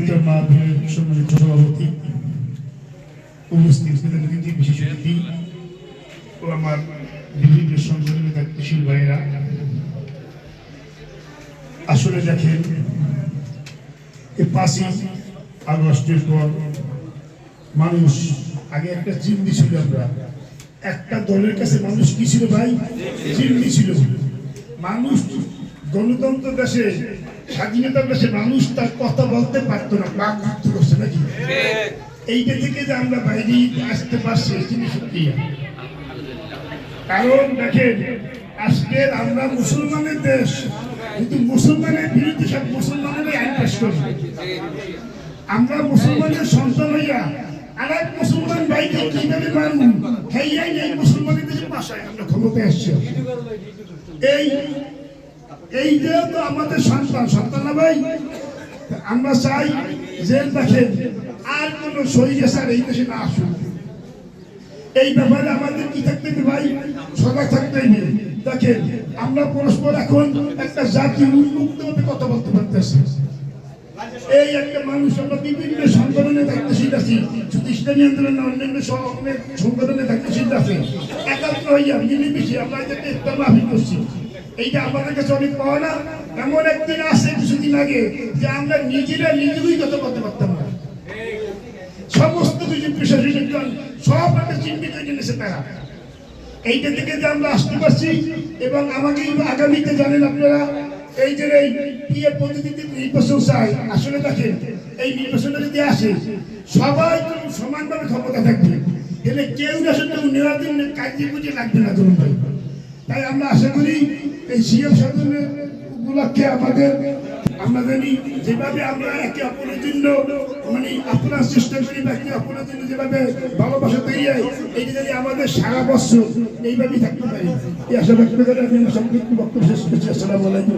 মাহফিলের সম্মানিত সভাপতি, উপস্থিত প্রতিনিধি বিশেষ অতিথি ও আমার বিভিন্ন সংগঠনের দায়িত্বশীল ভাইয়েরা। আসলে দেখেন এই পাঁচই আগস্টের পর মানুষ, আগে একটা চিন্তি ছিল আমরা। একটা দলের কাছে মানুষ কি ছিল ভাই? চিন্তি ছিল। মানুষ গণতন্ত্র দেশে স্বাধীনতার দেশে মানুষ তার কথা বলতে পারতো না বাক মুক্ত করছে নাকি? এইটা থেকে যে আমরা বাইরে আসতে পারছি জিনিস সত্যি কারণ দেখেন, আজকে আমরা মুসলমানের দেশ, কিন্তু মুসলমানের বিরুদ্ধে সব মুসলমানেরই আইন পেশ করবে। আমরা মুসলমানের সন্তান হইয়া আর এক মুসলমান ভাইকে কীভাবে মারব সেই আইন এই মুসলমানের দেশের ভাষায় আমরা ক্ষমতায় আসছি। এই এই যে তো আমাদের সন্তান সন্তান না ভাই? আমরা চাই যে দেখেন আর কোন শহীদ স্যার এই দেশে না আসুন এই ব্যাপারে আমাদের কি থাকতে হবে ভাই? সজাগ থাকতে হবে। দেখেন, আমরা পরস্পর এখন একটা জাতি উন্মুক্ত ভাবে কথা বলতে পারতেছি। এই একটা মানুষ আমরা বিভিন্ন সংগঠনে দায়িত্বশীল আছি শুধু ইসলামী অন্যান্য সব অনেক সংগঠনে দায়িত্বশীল আছে একাত্র হইয়া মিলেমিশে আমরা ইফতার মাহফিল করছি। এইটা আমাদের কাছে অনেক পাওয়া না এমন একদিন আছে কিছুদিন আগে, যে আমরা নিজেরা নিজেরই কথা বলতে পারতাম না। সমস্ত কিছু প্রশাসনিক দল সব একটা চিহ্নিত জেনেছে তারা। এইটা থেকে যে আমরা আসতে পারছি, এবং আমাকে আগামীতে জানেন আপনারা, এই যে এই পিএ পদ্ধতিতে নির্বাচন চাই, আসলে দেখেন, এই নির্বাচনে যদি আসে, সবাই তো সমানভাবে ক্ষমতা থাকবে। তাহলে কেউ শুধু নেওয়ার কাজে বুঝে লাগবে না ধরুন তাই আমরা আশা করি এই সিএম সাধনের উপলক্ষে আমাদের আমরা জানি যেভাবে আমরা একে অপরের জন্য মানে আপনার চেষ্টা করি বা একে অপরের জন্য যেভাবে ভালোবাসা তৈরি হয়, এইটা আমাদের সারা বছর এইভাবেই থাকতে পারি। এই আশা ব্যক্ত করে আমি আমার সংক্ষিপ্ত বক্তব্য শেষ করছি। আসসালামু আলাইকুম